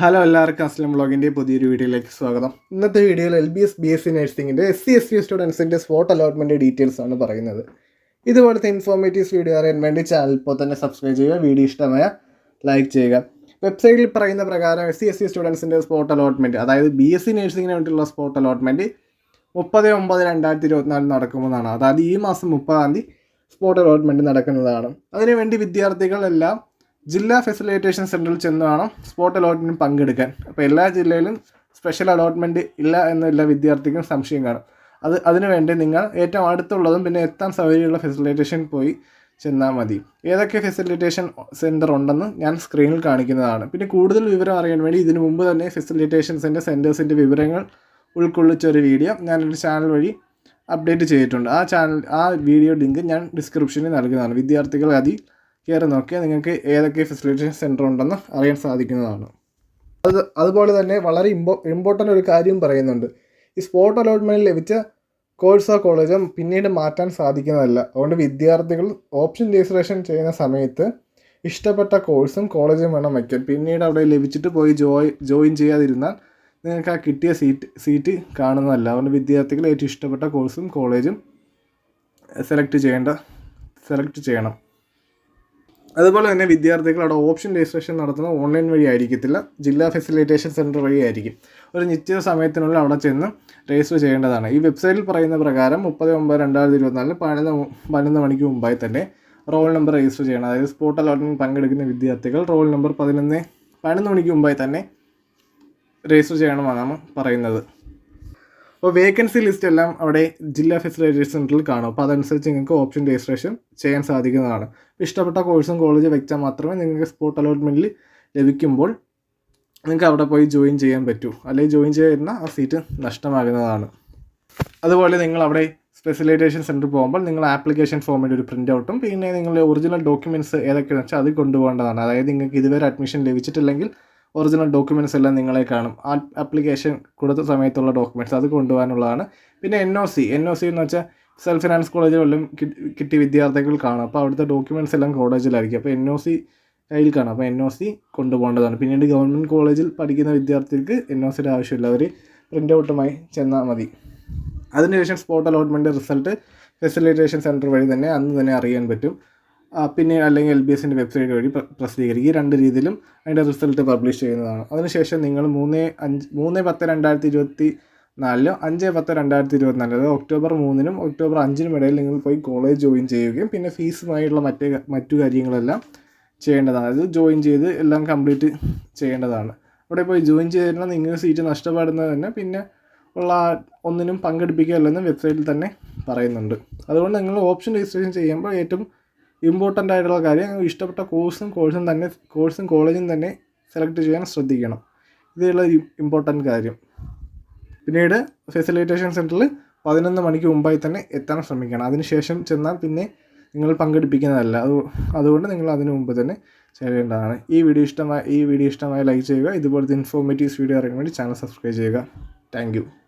Hello എല്ലാവർക്കും അസ്ലം ബ്ലോഗിന്റെ പുതിയൊരു വീഡിയോയിലേക്ക് സ്വാഗതം. ഇന്നത്തെ വീഡിയോയിൽ L B S B S C നഴ്സിംഗിന്റെ S C S C സ്റ്റുഡൻസിന്റെ സ്പോട്ട് അലോട്ട്മെന്റ് ഡീറ്റെയിൽസ് ആണ് പറയുന്നത്. ഇതുപോലത്തെ ഇൻഫോർമേറ്റീവ്സ് വീഡിയോ അറിയാൻ വേണ്ടി ചാനൽ ഇപ്പോൾ തന്നെ സബ്സ്ക്രൈബ് ചെയ്യുക വീഡിയോ ഇഷ്ടമായ ലൈക്ക് ചെയ്യുക. വെബ്സൈറ്റിൽ പറയുന്ന പ്രകാരം എസ് സി എസ് സി സ്റ്റുഡൻസിന്റെ സ്പോട്ട് അലോട്ട്മെന്റ് അതായത് ബി എസ് സി നഴ്സിംഗിന് വേണ്ടിയുള്ള സ്പോട്ട് അലോട്ട്മെന്റ് മുപ്പത് ഒമ്പത് രണ്ടായിരത്തി ഇരുപത്തിനാല് നടക്കുമെന്നാണ്. അതായത് ഈ മാസം മുപ്പതാം തീയതി സ്പോട്ട് അലോട്ട്മെന്റ് നടക്കുന്നതാണ്. അതിനുവേണ്ടി വിദ്യാർത്ഥികളെല്ലാം ജില്ലാ ഫെസിലിറ്റേഷൻ സെന്ററിൽ ചെന്ന് വേണം സ്പോട്ട് അലോട്ട്മെന്റ് പങ്കെടുക്കാൻ. അപ്പോൾ എല്ലാ ജില്ലയിലും സ്പെഷ്യൽ അലോട്ട്മെന്റ് ഇല്ല എന്നുള്ള വിദ്യാർത്ഥിക്കും സംശയം കാണും. അത് അതിനുവേണ്ടി നിങ്ങൾ ഏറ്റവും അടുത്തുള്ളതും പിന്നെ എത്താൻ സൗകര്യമുള്ള ഫെസിലിറ്റേഷൻ പോയി ചെന്നാൽ മതി. ഏതൊക്കെ ഫെസിലിറ്റേഷൻ സെന്റർ ഉണ്ടെന്ന് ഞാൻ സ്ക്രീനിൽ കാണിക്കുന്നതാണ്. പിന്നെ കൂടുതൽ വിവരം അറിയാൻ വേണ്ടി ഇതിനു മുമ്പ് തന്നെ ഫെസിലിറ്റേഷൻസിന്റെ സെന്റേഴ്സിന്റെ വിവരങ്ങൾ ഉൾക്കൊള്ളിച്ച ഒരു വീഡിയോ ഞാനൊരു ചാനൽ വഴി അപ്ഡേറ്റ് ചെയ്തിട്ടുണ്ട്. ആ ചാനൽ ആ വീഡിയോ ലിങ്ക് ഞാൻ ഡിസ്ക്രിപ്ഷനിൽ നൽകുന്നതാണ്. വിദ്യാർത്ഥികൾ അതിൽ കയറി നോക്കിയാൽ നിങ്ങൾക്ക് ഏതൊക്കെ ഫെസിലിറ്റേഷൻ സെന്റർ ഉണ്ടെന്ന് അറിയാൻ സാധിക്കുന്നതാണ്. അത് അതുപോലെ തന്നെ വളരെ ഇമ്പോ ഇമ്പോർട്ടന്റ് ഒരു കാര്യം പറയുന്നുണ്ട്. ഈ സ്പോട്ട് അലോട്ട്മെന്റ് ലഭിച്ച കോഴ്സോ കോളേജോ പിന്നീട് മാറ്റാൻ സാധിക്കുന്നതല്ല. അതുകൊണ്ട് വിദ്യാർത്ഥികൾ ഓപ്ഷൻ രജിസ്ട്രേഷൻ ചെയ്യുന്ന സമയത്ത് ഇഷ്ടപ്പെട്ട കോഴ്സും കോളേജും വേണം വയ്ക്കാൻ. പിന്നീട് അവിടെ ലഭിച്ചിട്ട് പോയി ജോയി ജോയിൻ ചെയ്യാതിരുന്നാൽ നിങ്ങൾക്ക് ആ കിട്ടിയ സീറ്റ് സീറ്റ് കാണുന്നതല്ല. അതുകൊണ്ട് വിദ്യാർത്ഥികൾ ഏറ്റവും ഇഷ്ടപ്പെട്ട കോഴ്സും കോളേജും സെലക്ട് ചെയ്യേണ്ട സെലക്ട് ചെയ്യണം. അതുപോലെ തന്നെ വിദ്യാർത്ഥികൾ അവിടെ ഓപ്ഷൻ രജിസ്ട്രേഷൻ നടത്തുന്നത് ഓൺലൈൻ വഴി ആയിരിക്കത്തില്ല. ജില്ലാ ഫെസിലിറ്റേഷൻ സെന്റർ വഴി ആയിരിക്കും. ഒരു നിശ്ചിത സമയത്തിനുള്ളിൽ അവിടെ ചെന്ന് രജിസ്റ്റർ ചെയ്യേണ്ടതാണ്. ഈ വെബ്സൈറ്റിൽ പറയുന്ന പ്രകാരം മുപ്പത് ഒമ്പത് രണ്ടായിരത്തി ഇരുപത്തിനാലിന് പതിനൊന്ന് പതിനൊന്ന് മണിക്ക് മുമ്പായി തന്നെ റോൾ നമ്പർ രജിസ്റ്റർ ചെയ്യണം. അതായത് സ്പോട്ട് അലോട്ട്മെന്റ് പങ്കെടുക്കുന്ന വിദ്യാർത്ഥികൾ റോൾ നമ്പർ പതിനൊന്ന് പതിനൊന്ന് മണിക്ക് മുമ്പായി തന്നെ രജിസ്റ്റർ ചെയ്യണമെന്നാണ് പറയുന്നത്. അപ്പോൾ വേക്കൻസി ലിസ്റ്റ് എല്ലാം അവിടെ ജില്ലാ ഫെസിലിറ്റേഷൻ സെന്ററിൽ കാണും. അപ്പോൾ അതനുസരിച്ച് നിങ്ങൾക്ക് ഓപ്ഷൻ രജിസ്ട്രേഷൻ ചെയ്യാൻ സാധിക്കുന്നതാണ്. ഇഷ്ടപ്പെട്ട കോഴ്സും കോളേജ് വെച്ചാൽ മാത്രമേ നിങ്ങൾക്ക് സ്പോട്ട് അലോട്ട്മെന്റിൽ ലഭിക്കുമ്പോൾ നിങ്ങൾക്ക് അവിടെ പോയി ജോയിൻ ചെയ്യാൻ പറ്റൂ. അല്ലെങ്കിൽ ജോയിൻ ചെയ്യുന്ന ആ സീറ്റ് നഷ്ടമാകുന്നതാണ്. അതുപോലെ നിങ്ങൾ അവിടെ സ്പെഷ്യലൈസേഷൻ സെന്റർ പോകുമ്പോൾ നിങ്ങൾ ആപ്ലിക്കേഷൻ ഫോമിന്റെ ഒരു പ്രിന്റ് ഔട്ടും പിന്നെ നിങ്ങളുടെ ഒറിജിനൽ ഡോക്യുമെന്റ്സ് ഏതൊക്കെയാണെന്ന് വെച്ചാൽ അത് കൊണ്ടുപോകേണ്ടതാണ്. അതായത് നിങ്ങൾക്ക് ഇതുവരെ അഡ്മിഷൻ ലഭിച്ചിട്ടില്ലെങ്കിൽ ഒറിജിനൽ ഡോക്യുമെന്റ്സ് എല്ലാം നിങ്ങളെ കാണും. ആ ആപ്ലിക്കേഷൻ കൊടുത്ത സമയത്തുള്ള ഡോക്യുമെന്റ്സ് അത് കൊണ്ടുപോകാനുള്ളതാണ്. പിന്നെ N O C N O C എന്ന് വെച്ചാൽ സെൽഫ് ഫിനാൻസ് കോളേജിൽ വല്ലതും കിട്ടിയ വിദ്യാർത്ഥികൾ കാണും. അപ്പോൾ അവിടുത്തെ ഡോക്യുമെന്റ്സ് എല്ലാം കോളേജിലായിരിക്കും അപ്പോൾ എൻ ഒ സി കയ്യിൽ കാണും. അപ്പോൾ എൻ ഒ സി കൊണ്ടുപോകേണ്ടതാണ്. പിന്നീട് ഗവൺമെന്റ് കോളേജിൽ പഠിക്കുന്ന വിദ്യാർത്ഥികൾക്ക് എൻ ഒ സിയുടെ ആവശ്യമില്ല. അവർ പ്രിന്റ് ഔട്ടുമായി ചെന്നാൽ മതി. അതിനുശേഷം spot allotment result facilitation centre വഴി തന്നെ അന്ന് തന്നെ അറിയാൻ പറ്റും. പിന്നെ അല്ലെങ്കിൽ എൽ ബി എസിന്റെ വെബ്സൈറ്റ് വഴി പ്രസിദ്ധീകരിക്കുക. ഈ രണ്ട് രീതിയിലും അതിന്റെ റിസൾട്ട് പബ്ലിഷ് ചെയ്യുന്നതാണ്. അതിനുശേഷം നിങ്ങൾ മൂന്ന് അഞ്ച് മൂന്ന് പത്ത് രണ്ടായിരത്തി ഇരുപത്തി നാലിലോ അഞ്ച് പത്ത് രണ്ടായിരത്തി ഇരുപത്തിനാലിലോ അതായത് ഒക്ടോബർ മൂന്നിനും ഒക്ടോബർ അഞ്ചിനും ഇടയിൽ നിങ്ങൾ പോയി കോളേജ് ജോയിൻ ചെയ്യുകയും പിന്നെ ഫീസുമായിട്ടുള്ള മറ്റേ മറ്റു കാര്യങ്ങളെല്ലാം ചെയ്യേണ്ടതാണ്. അതായത് ജോയിൻ ചെയ്ത് എല്ലാം കംപ്ലീറ്റ് ചെയ്യേണ്ടതാണ്. അവിടെ പോയി ജോയിൻ ചെയ്തിരുന്നാൽ നിങ്ങൾക്ക് സീറ്റ് നഷ്ടപ്പെടുന്നത് തന്നെ പിന്നെ ഉള്ള ഒന്നിനും പങ്കെടുപ്പിക്കുകയല്ലെന്ന് വെബ്സൈറ്റിൽ തന്നെ പറയുന്നുണ്ട്. അതുകൊണ്ട് നിങ്ങൾ ഓപ്ഷൻ രജിസ്ട്രേഷൻ ചെയ്യുമ്പോൾ ഏറ്റവും ഇമ്പോർട്ടന്റ് ആയിട്ടുള്ള കാര്യം ഇഷ്ടപ്പെട്ട കോഴ്സും കോഴ്സും തന്നെ കോഴ്സും കോളേജും തന്നെ സെലക്ട് ചെയ്യാൻ ശ്രദ്ധിക്കണം. ഇതുള്ള ഇമ്പോർട്ടന്റ് കാര്യം. പിന്നീട് ഫെസിലിറ്റേഷൻ സെന്ററിൽ പതിനൊന്ന് മണിക്ക് മുമ്പായി തന്നെ എത്താൻ ശ്രമിക്കണം. അതിനുശേഷം ചെന്നാൽ പിന്നെ നിങ്ങൾ പങ്കെടുപ്പിക്കുന്നതല്ല. അത് അതുകൊണ്ട് നിങ്ങൾ അതിനു മുമ്പ് തന്നെ ചെയ്യേണ്ടതാണ് ഈ വീഡിയോ ഇഷ്ടമായ ഈ വീഡിയോ ഇഷ്ടമായി ലൈക്ക് ചെയ്യുക. ഇതുപോലത്തെ ഇൻഫോർമേറ്റീവ്സ് വീഡിയോ അറിയാൻ വേണ്ടി ചാനൽ സബ്സ്ക്രൈബ് ചെയ്യുക. താങ്ക്